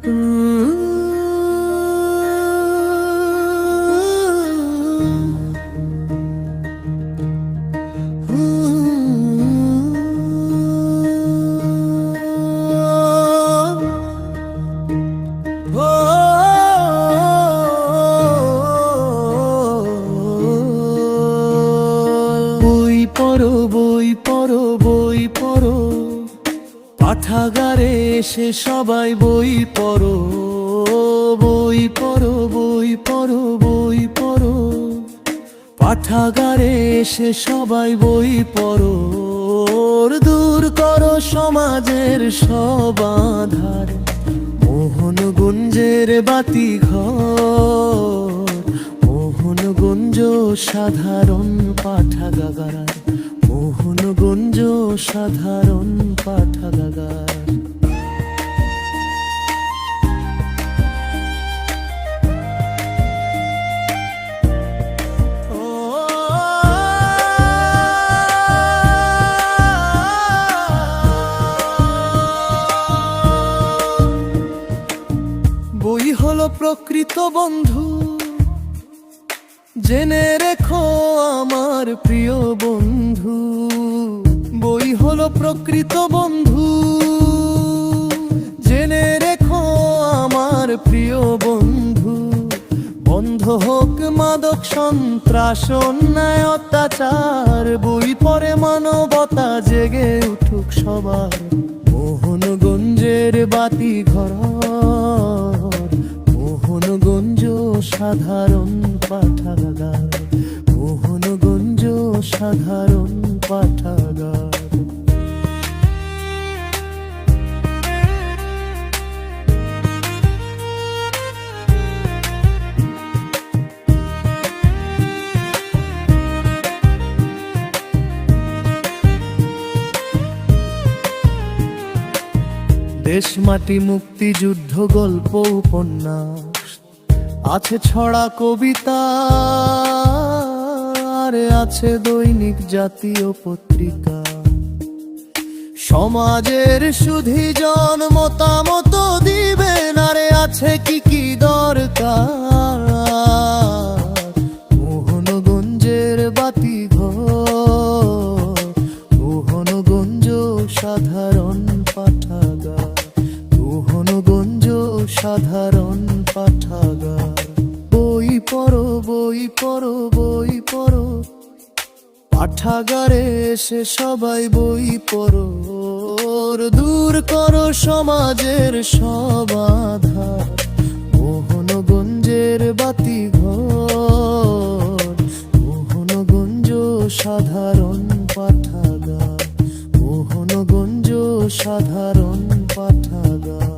বই পড়ো বই পড়ো বই পড়ো। পাঠাগারে এসে সবাই বই পড়ো বই পড়ো বই পড়ো বই পড়ো। পাঠাগারে এসে সবাই বই পড়ো দূর করো সমাজের সব আধার। মোহন গুঞ্জের বাতি ঘর মোহনগঞ্জ সাধারণ পাঠাগাগার মোহনগঞ্জ সাধারণ পাঠাগাগার বই হলো প্রকৃত বন্ধু। জেনে রেখো আমার প্রিয় বন্ধু, বই হলো প্রকৃত বন্ধু। জেনে রেখো আমার প্রিয় বন্ধু, বন্ধ হোক মাদক সন্ত্রাস অন্যায় অত্যাচার, বই পরে মানবতা জেগে উঠুক সবার। মোহনগঞ্জের বাতি ঘর মোহনগঞ্জ সাধারণ পাঠাগার। মোহনগঞ্জ সাধারণ পাঠাগার। দেশ মাটি মুক্তিযুদ্ধ গল্প উপন্যাস আছে ছড়া কবিতা। আরে আছে দৈনিক জাতীয় পত্রিকা। সমাজের সুধীজন মতামত দিবেন আরে আছে কি কি দরকার? মোহনগঞ্জের বাতি ঘর সাধারণ পাঠাগার, মোহনগঞ্জ সাধারণ বই পড়ো বই পড়ো। পাঠাগারে এসে সবাই বই পড়ো। দূর করো সমাজের সব আধার। মোহনগঞ্জের বাতি ঘর। মোহনগঞ্জ সাধারণ পাঠাগার। মোহনগঞ্জ সাধারণ পাঠাগার।